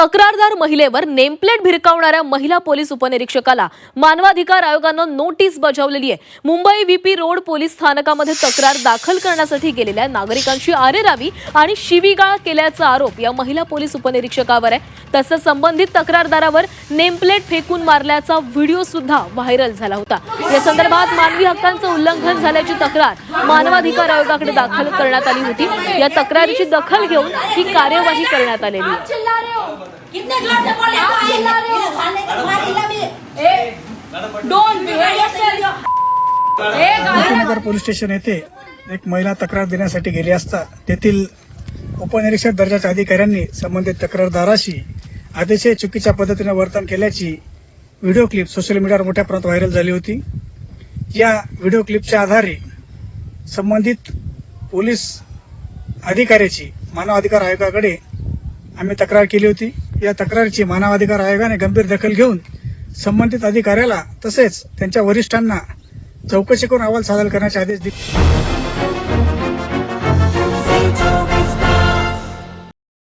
तक्रारदार महिलेवर नेमप्लेट भिरकावणाऱ्या महिला पोलीस उपनिरीक्षकाला मानवाधिकार आयोगानं नोटीस बजावलेली आहे. मुंबई व्हीपी रोड पोलीस स्थानकामध्ये तक्रार दाखल करण्यासाठी गेलेल्या नागरिकांची आरेरावी आणि शिवीगाळ केल्याचा आरोप या महिला पोलीस उपनिरीक्षकावर आहे. तसंच संबंधित तक्रारदारावर नेमप्लेट फेकून मारल्याचा व्हिडिओ सुद्धा व्हायरल झाला होता. या संदर्भात मानवी हक्कांचं उल्लंघन झाल्याची तक्रार मानवाधिकार आयोगाकडे दाखल करण्यात आली होती. या तक्रारीची दखल घेऊन ही कार्यवाही करण्यात आलेली आहे. कितने जोर से बोल? रहे हो चिल्ला रहे हो। खाने के मारेला भी। ए डोंट ए नगर पोलीस स्टेशन येथे एक महिला तक्रार देण्यासाठी गेली असता तेथील उपनिरीक्षक दर्जाच्या अधिकाऱ्यांनी संबंधित तक्रारदाराशी अतिशय चुकीच्या पद्धतीने वर्तन केल्याची व्हिडिओ क्लिप सोशल मीडियावर मोठ्या प्रमाणात व्हायरल झाली होती. या व्हिडिओ क्लिपच्या आधारे संबंधित पोलीस अधिकाऱ्याची मानव अधिकार आयोगाकडे आम्ही तक्रार केली होती. या तक्रारीची मानवाधिकार आयोगाने गंभीर दखल घेऊन संबंधित अधिकाऱ्याला तसेच त्यांच्या वरिष्ठांना चौकशी करून अहवाल सादर करण्याचे आदेश दिले.